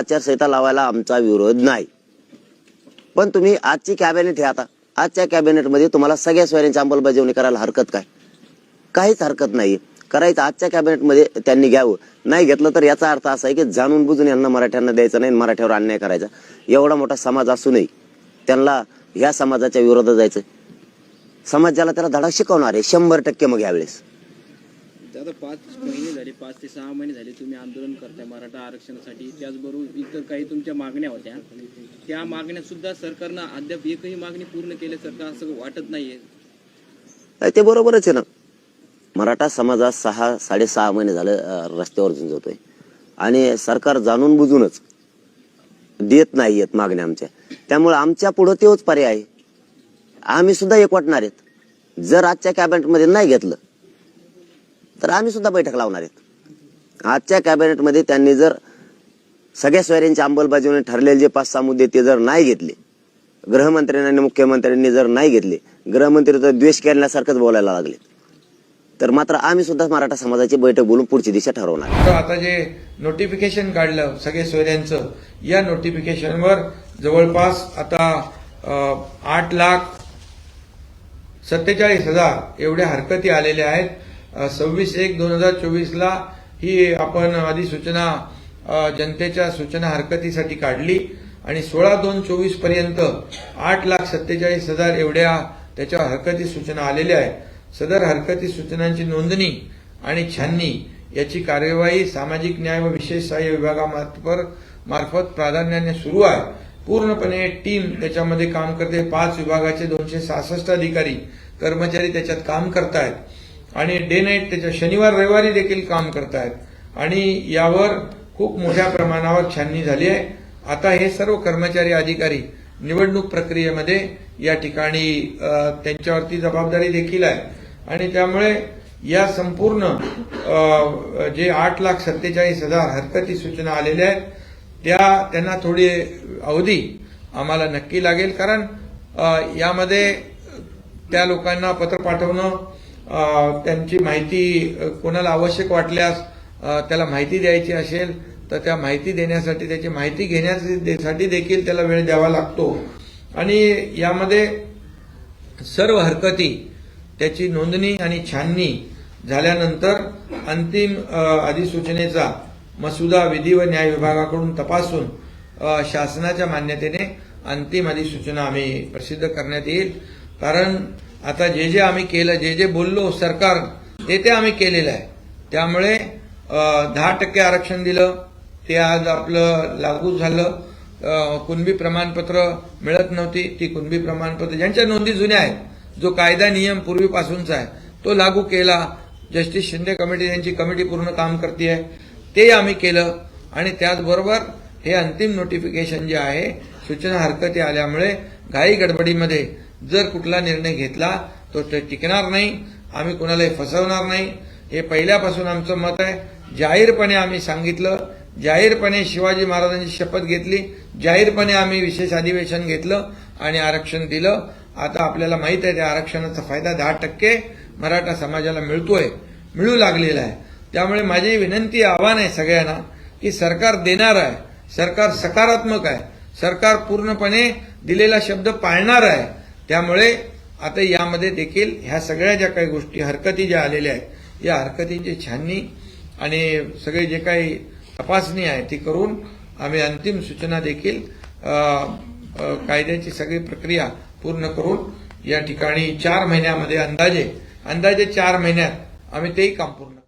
आचारसंहिता लावायला आमचा विरोध नाही. पण तुम्ही आजची कॅबिनेट हे आता. आजच्या कॅबिनेटमध्ये तुम्हाला सगळ्या सोयऱ्यांची अंमलबजावणी करायला हरकत काय? काहीच हरकत नाही करायचं आजच्या कॅबिनेटमध्ये त्यांनी घ्यावं. नाही घेतलं तर याचा अर्थ असा आहे की जाणून बुजून यांना मराठ्यांना द्यायचं नाही मराठ्यावर अन्याय करायचा. एवढा मोठा समाज असूनही त्यांना ह्या समाजाच्या विरोधात जायचं समाज ज्याला त्याला धडा शिकवणार आहे शंभर टक्के मग यावेळेस. आता पाच महिने झाले पाच ते सहा महिने झाले तुम्ही आंदोलन करताय मराठा आरक्षणासाठी. त्याचबरोबर इतर काही तुमच्या मागण्या होत्या. त्या मागण्या सुद्धा सरकारनं अद्याप एकही मागणी पूर्ण केल्यासारखं असं वाटत नाहीये. ते बरोबरच आहे ना. मराठा समाजात सहा साडेसहा महिने झाले रस्त्यावर झुंजतोय. आणि सरकार जाणून बुजूनच देत नाहीयेत मागण्या आमच्या. त्यामुळे आमच्या पुढं तेच पर्याय आहे. आम्ही सुद्धा एक वाटणार आहेत. जर आजच्या कॅबिनेटमध्ये नाही घेतलं तर आम्ही सुद्धा बैठक लावणार आहेत. आजच्या कॅबिनेटमध्ये त्यांनी जर सगळ्या सोयऱ्यांची अंमलबजावणी ठरलेले जे पाच सहा मुद्दे ते जर नाही घेतले गृहमंत्र्यांनी आणि मुख्यमंत्र्यांनी जर नाही घेतले गृहमंत्री तर द्वेष केल्यासारखंच बोलायला लागले. तर मात्र आम्ही सुद्धा मराठा समाजाची बैठक बोलून पुढची दिशा ठरवणार. आता जे नोटिफिकेशन काढलं सगळे सोयऱ्यांचं या नोटिफिकेशनवर जवळपास आता आठ लाख सत्तेचाळीस हजार एवढ्या हरकती आलेल्या आहेत. सव्वीस एक दोन हजार चोवीसला ही आपण अधिसूचना जनतेच्या सूचना हरकतीसाठी काढली आणि सोळा दोन चोवीसपर्यंत आठ लाख सत्तेचाळीस हजार एवढ्या त्याच्या हरकती सूचना आलेल्या आहेत. सदर हरकती सूचनांची नोंदणी आणि छाननी याची कार्यवाही सामाजिक न्याय व विशेष सहाय्य विभागामार्फत मार्फत प्राधान्याने सुरू आहे. पूर्णपणे टीम त्याच्यामध्ये काम करते. पाच विभागाचे दोनशे सहासष्ट अधिकारी कर्मचारी त्याच्यात काम करतायत. आणि डे नाईट त्याच्या शनिवार रविवारी देखील काम करतायत. आणि यावर खूप मोठ्या प्रमाणावर छाननी झाली आहे. आता हे सर्व कर्मचारी अधिकारी निवडणूक प्रक्रियेमध्ये या ठिकाणी त्यांच्यावरती जबाबदारी देखील आहे. आणि त्यामुळे या संपूर्ण जे आठ लाख सत्तेचाळीस हजार हरकती सूचना आलेल्या आहेत त्या त्यांना थोडी अवधी आम्हाला नक्की लागेल. कारण यामध्ये त्या लोकांना पत्र पाठवणं त्यांची माहिती कोणाला आवश्यक वाटल्यास त्याला माहिती द्यायची असेल तर त्या माहिती देण्यासाठी त्याची माहिती घेण्यासाठी देखील त्याला वेळ द्यावा लागतो. आणि यामध्ये सर्व हरकती त्याची नोंदणी आणि छाननी झाल्यानंतर अंतिम अधिसूचनेचा मसुदा विधी व न्याय विभागाकडून तपासून शासनाच्या मान्यतेने अंतिम अधिसूचना आम्ही प्रसिद्ध करण्यात येईल. कारण आता जे जे आम्ही केलं जे जे बोललो सरकार ते ते आम्ही केलेलं आहे. त्यामुळे दहा टक्के आरक्षण दिलं ते आज आपलं लागू झालं. कुणबी प्रमाणपत्र मिळत नव्हती ती कुणबी प्रमाणपत्र ज्यांच्या नोंदी जुन्या आहेत जो कायदा नियम पूर्वीपासूनचा आहे तो लागू केला. जस्टिस शिंदे कमिटी यांची कमिटी पूर्ण काम करते ते आम्ही केलं. आणि त्याचबरोबर हे अंतिम नोटिफिकेशन जे आहे सूचना हरकती आल्यामुळे घाई गडबडीमध्ये जर कुठला निर्णय घेतला तो ते टिकणार नाही आम्ही कुणालाही फसवणार नाही. हे पहिल्यापासून आमचं मत आहे. जाहीरपणे आम्ही सांगितलं जाहीरपणे शिवाजी महाराजांची शपथ घेतली जाहीरपणे आम्ही विशेष अधिवेशन घेतलं आणि आरक्षण दिलं. आता आपल्याला माहीत आहे त्या आरक्षणाचा फायदा दहा टक्के मराठा समाजाला मिळतोय मिळू लागलेला आहे. त्यामुळे माझी विनंती आव्हान आहे सगळ्यांना की सरकार देणार आहे सरकार सकारात्मक आहे सरकार पूर्णपणे दिलेला शब्द पाळणार आहे. त्यामुळे आता यामध्ये देखील ह्या सगळ्या ज्या काही गोष्टी हरकती ज्या आलेल्या आहेत या हरकतींची छाननी आणि सगळे जे काही तपासणी आहे ती करून आम्ही अंतिम सूचना देखील कायद्याची सगळी प्रक्रिया पूर्ण करून या ठिकाणी चार महिन्यामध्ये अंदाजे अंदाजे चार महिन्यात आम्ही तेही काम पूर्ण